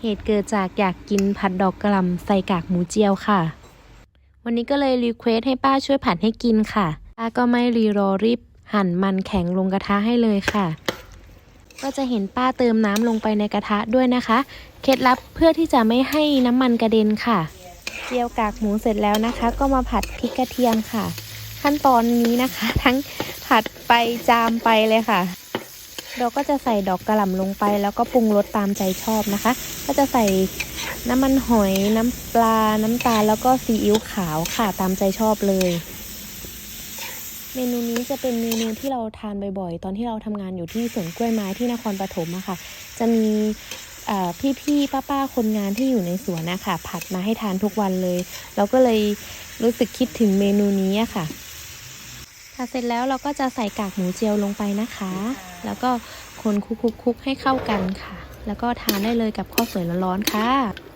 เหตุเกิดจากอยากกินผัดดอกกระหล่ำใส่กากหมูเจียวค่ะ วันนี้ก็เลยรีเควสให้ป้าช่วยผัดให้กินค่ะ ป้าก็ไม่รีรอรีบหั่นมันแข็งลงกระทะให้เลยค่ะ ก็จะเห็นป้าเติมน้ำลงไปในกระทะด้วยนะคะ เคล็ดลับเพื่อที่จะไม่ให้น้ำมันกระเด็นค่ะ เจียวกากหมูเสร็จแล้วนะคะ ก็มาผัดพริกกระเทียมค่ะ ขั้นตอนนี้นะคะ ทั้งผัดไปจามไปเลยค่ะ เราก็จะใส่ดอกกระหล่ำลงไป แล้วก็ปรุงรสตามใจชอบนะคะ ก็จะใส่น้ำมันหอย น้ำปลา น้ำตาล แล้วก็ซีอิ๊วขาวค่ะตามใจชอบเลย เมนูนี้จะเป็นเมนูที่เราทานบ่อยๆ ตอนที่เราทำงานอยู่ที่สวนกล้วยไม้ที่นครปฐมอะค่ะ จะมีพี่ๆ ป้าๆ คนงานที่อยู่ในสวนนะคะผัดมาให้ทานทุกวันเลย เราก็เลยรู้สึกคิดถึงเมนูนี้อะ ค่ะผัดเสร็จแล้วเราก็จะใส่กากหมูเจียวลงไปนะคะ แล้วก็คนคลุกๆๆให้เข้ากันค่ะ แล้วก็ทานได้เลยกับข้าวสวยร้อนๆค่ะ